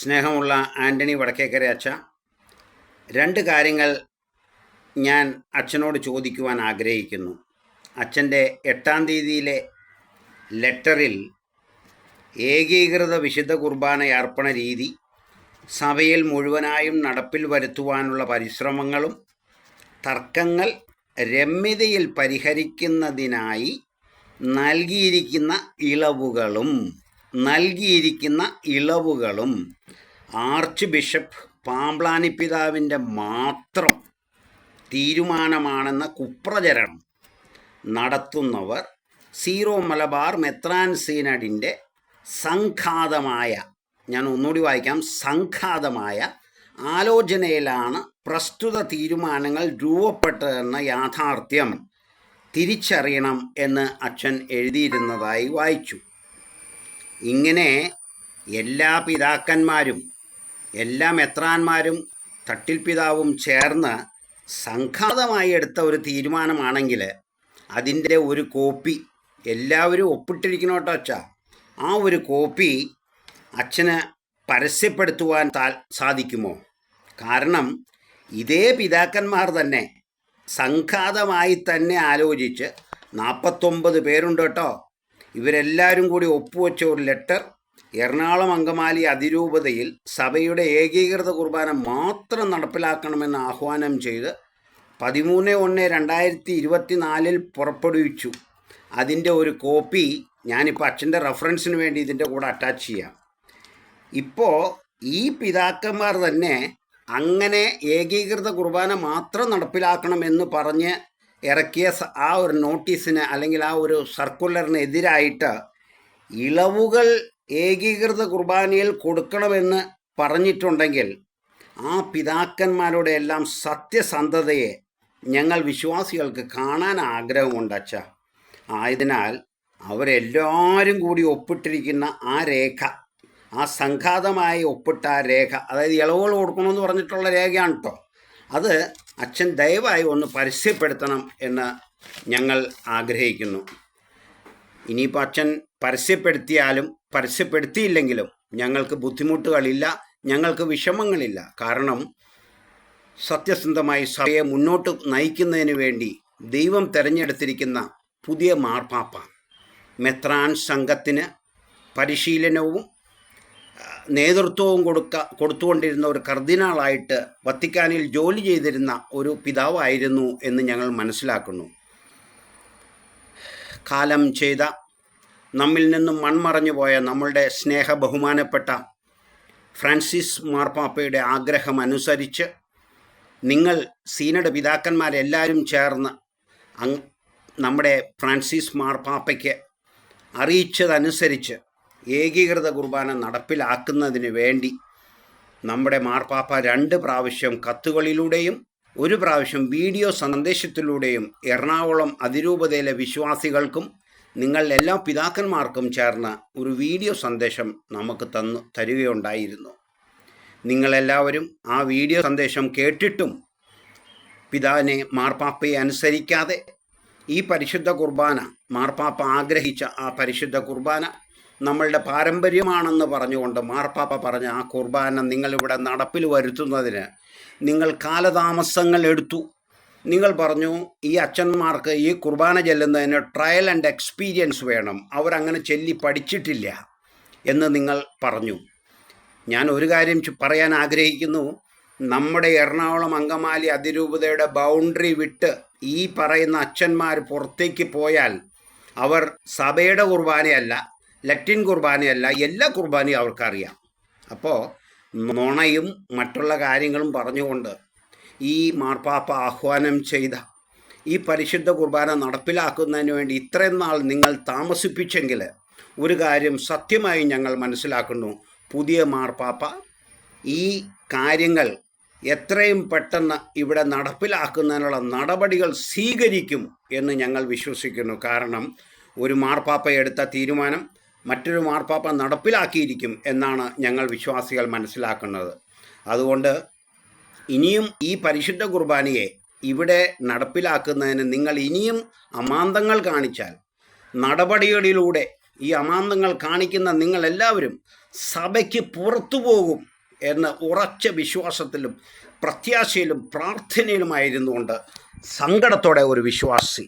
സ്നേഹമുള്ള ആന്റണി വടക്കേക്കര അച്ഛ രണ്ട് കാര്യങ്ങൾ ഞാൻ അച്ഛനോട് ചോദിക്കുവാൻ ആഗ്രഹിക്കുന്നു. അച്ഛന്റെ എട്ടാം തീയതിയിലെ ലെറ്ററിൽ ഏകീകൃത വിശുദ്ധ കുർബാന അർപ്പണ രീതി സഭയിൽ മുഴുവനായും നടപ്പിൽ വരുത്തുവാനുള്ള പരിശ്രമങ്ങളും തർക്കങ്ങൾ രമ്യതയിൽ പരിഹരിക്കുന്നതിനായി നൽകിയിരിക്കുന്ന ഇളവുകളും. നൽകിയിരിക്കുന്ന ഇളവുകളും ആർച്ച് ബിഷപ്പ് പാമ്പ്ലാനി പിതാവിന്റെ മാത്രം തീരുമാനമാണെന്ന കുപ്രചരണം നടത്തുന്നവർ സീറോ മലബാർ മെത്രാൻ സീനഡിന്റെ സംഘാതമായ ഞാൻ ഒന്നുകൂടി വായിക്കാം സംഘാതമായ ആലോചനയിലാണ് പ്രസ്തുത തീരുമാനങ്ങൾ രൂപപ്പെട്ടതെന്ന യാഥാർത്ഥ്യം തിരിച്ചറിയണം എന്ന് അച്ഛൻ എഴുതിയിരുന്നതായി വായിച്ചു. ഇങ്ങനെ എല്ലാ പിതാക്കന്മാരും എല്ലാ മെത്രാന്മാരും തട്ടിൽ പിതാവും ചേർന്ന് സംഘാതമായി എടുത്ത ഒരു തീരുമാനമാണെങ്കിൽ അതിന്റെ ഒരു കോപ്പി എല്ലാവരും ഒപ്പിട്ടിരിക്കണം കേട്ടോ അച്ഛാ. ആ ഒരു കോപ്പി അച്ഛന് പരസ്യപ്പെടുത്തുവാൻ താ സാധിക്കുമോ? കാരണം ഇതേ പിതാക്കന്മാർ തന്നെ സംഘാതമായി തന്നെ ആലോചിച്ച് നാൽപ്പത്തൊമ്പത് പേരുണ്ട് കേട്ടോ. ഇവരെല്ലാവരും കൂടി ഒപ്പുവെച്ച ഒരു ലെറ്റർ എറണാകുളം അങ്കമാലി അതിരൂപതയിൽ സഭയുടെ ഏകീകൃത കുർബാന മാത്രം നടപ്പിലാക്കണമെന്ന് ആഹ്വാനം ചെയ്ത് പതിമൂന്ന് ഒന്ന് രണ്ടായിരത്തി ഇരുപത്തിനാലിൽ പുറപ്പെടുവിച്ചു. അതിന്റെ ഒരു കോപ്പി ഞാനിപ്പോൾ അച്ഛന്റെ റെഫറൻസിന് വേണ്ടി ഇതിന്റെ കൂടെ അറ്റാച്ച് ചെയ്യാം. ഇപ്പോൾ ഈ പിതാക്കന്മാർ തന്നെ അങ്ങനെ ഏകീകൃത കുർബാന മാത്രം നടപ്പിലാക്കണമെന്ന് പറഞ്ഞ് ഇറക്കിയ ആ ഒരു നോട്ടീസിന് അല്ലെങ്കിൽ ആ ഒരു സർക്കുലറിനെതിരായിട്ട് ഇളവുകൾ ഏകീകൃത കുർബാനയിൽ കൊടുക്കണമെന്ന് പറഞ്ഞിട്ടുണ്ടെങ്കിൽ ആ പിതാക്കന്മാരുടെ എല്ലാം സത്യസന്ധതയെ ഞങ്ങൾ വിശ്വാസികൾക്ക് കാണാൻ ആഗ്രഹമുണ്ട് അച്ഛ. ആയതിനാൽ അവരെല്ലാവരും കൂടി ഒപ്പിട്ടിരിക്കുന്ന ആ രേഖ ആ സംഘാതമായി ഒപ്പിട്ട ആ രേഖ അതായത് ഇളവുകൾ കൊടുക്കണമെന്ന് പറഞ്ഞിട്ടുള്ള രേഖയാണ് കേട്ടോ അത് അച്ഛൻ ദയവായി ഒന്ന് പരസ്യപ്പെടുത്തണം എന്ന് ഞങ്ങൾ ആഗ്രഹിക്കുന്നു. ഇനിയിപ്പോൾ അച്ഛൻ പരസ്യപ്പെടുത്തിയാലും പരസ്യപ്പെടുത്തിയില്ലെങ്കിലും ഞങ്ങൾക്ക് ബുദ്ധിമുട്ടുകളില്ല ഞങ്ങൾക്ക് വിഷമങ്ങളില്ല. കാരണം സത്യസന്ധമായി സഭയെ മുന്നോട്ട് നയിക്കുന്നതിന് വേണ്ടി ദൈവം തിരഞ്ഞെടുത്തിരിക്കുന്ന പുതിയ മാർപ്പാപ്പ മെത്രാൻ സംഘത്തിന് പരിശീലനവും നേതൃത്വവും കൊടുക്ക കൊടുത്തുകൊണ്ടിരുന്ന ഒരു കർദിനാളായിട്ട് വത്തിക്കാനിൽ ജോലി ചെയ്തിരുന്ന ഒരു പിതാവായിരുന്നു എന്ന് ഞങ്ങൾ മനസ്സിലാക്കുന്നു. കാലം ചെയ്ത നമ്മിൽ നിന്നും മൺമറഞ്ഞു പോയ നമ്മളുടെ സ്നേഹ ബഹുമാനപ്പെട്ട ഫ്രാൻസിസ് മാർപ്പാപ്പയുടെ ആഗ്രഹം അനുസരിച്ച് നിങ്ങൾ സീനയുടെ പിതാക്കന്മാരെല്ലാവരും ചേർന്ന് നമ്മുടെ ഫ്രാൻസിസ് മാർപ്പാപ്പയ്ക്ക് അറിയിച്ചതനുസരിച്ച് ഏകീകൃത കുർബാന നടപ്പിലാക്കുന്നതിന് വേണ്ടി നമ്മുടെ മാർപ്പാപ്പ രണ്ട് പ്രാവശ്യം കത്തുകളിലൂടെയും ഒരു പ്രാവശ്യം വീഡിയോ സന്ദേശത്തിലൂടെയും എറണാകുളം അതിരൂപതയിലെ വിശ്വാസികൾക്കും നിങ്ങൾ എല്ലാ പിതാക്കന്മാർക്കും ചേർന്ന് ഒരു വീഡിയോ സന്ദേശം നമുക്ക് തന്നു തരികയുണ്ടായിരുന്നു. നിങ്ങളെല്ലാവരും ആ വീഡിയോ സന്ദേശം കേട്ടിട്ടും പിതാവിനെ മാർപ്പാപ്പയെ അനുസരിക്കാതെ ഈ പരിശുദ്ധ കുർബാന മാർപ്പാപ്പ ആഗ്രഹിച്ച ആ പരിശുദ്ധ കുർബാന നമ്മളുടെ പാരമ്പര്യമാണെന്ന് പറഞ്ഞുകൊണ്ട് മാർപ്പാപ്പ പറഞ്ഞ ആ കുർബാന നിങ്ങളിവിടെ നടപ്പിൽ വരുത്തുന്നതിന് നിങ്ങൾ കാലതാമസങ്ങൾ എടുത്തു. നിങ്ങൾ പറഞ്ഞു ഈ അച്ഛന്മാർക്ക് ഈ കുർബാന ചെല്ലുന്നതിന് ട്രയൽ ആൻഡ് എക്സ്പീരിയൻസ് വേണം. അവരങ്ങനെ ചെല്ലി പഠിച്ചിട്ടില്ല. എന്ന് നിങ്ങൾ പറഞ്ഞു. ഞാൻ ഒരു കാര്യം പറയാൻ ആഗ്രഹിക്കുന്നു. നമ്മുടെ എറണാകുളം അങ്കമാലി അതിരൂപതയുടെ ബൗണ്ടറി വിട്ട് ഈ പറയുന്ന അച്ഛന്മാർ പുറത്തേക്ക് പോയാൽ അവർ സഭയുടെ കുർബാനയല്ല ലറ്റിൻ കുർബാനയല്ല എല്ലാ കുർബാനയും അവർക്കറിയാം. അപ്പോൾ നുണയും മറ്റുള്ള കാര്യങ്ങളും പറഞ്ഞുകൊണ്ട് ഈ മാർപ്പാപ്പ ആഹ്വാനം ചെയ്ത ഈ പരിശുദ്ധ കുർബാന നടപ്പിലാക്കുന്നതിന് വേണ്ടി ഇത്രയും നാൾ നിങ്ങൾ താമസിപ്പിച്ചെങ്കിൽ ഒരു കാര്യം സത്യമായി ഞങ്ങൾ മനസ്സിലാക്കുന്നു. പുതിയ മാർപ്പാപ്പ ഈ കാര്യങ്ങൾ എത്രയും പെട്ടെന്ന് ഇവിടെ നടപ്പിലാക്കുന്നതിനുള്ള നടപടികൾ സ്വീകരിക്കും എന്ന് ഞങ്ങൾ വിശ്വസിക്കുന്നു. കാരണം ഒരു മാർപ്പാപ്പ എടുത്ത തീരുമാനം മറ്റൊരു മാർപ്പാപ്പ നടപ്പിലാക്കിയിരിക്കും എന്നാണ് ഞങ്ങൾ വിശ്വാസികൾ മനസ്സിലാക്കുന്നത്. അതുകൊണ്ട് ഇനിയും ഈ പരിശുദ്ധ കുർബാനയെ ഇവിടെ നടപ്പിലാക്കുന്നതിന് നിങ്ങൾ ഇനിയും അമാന്തങ്ങൾ കാണിച്ചാൽ നടപടികളിലൂടെ ഈ അമാന്തങ്ങൾ കാണിക്കുന്ന നിങ്ങളെല്ലാവരും സഭയ്ക്ക് പുറത്തു പോകും എന്ന ഉറച്ച വിശ്വാസത്തിലും പ്രത്യാശയിലും പ്രാർത്ഥനയിലുമായിരുന്നുകൊണ്ട് സങ്കടത്തോടെ ഒരു വിശ്വാസി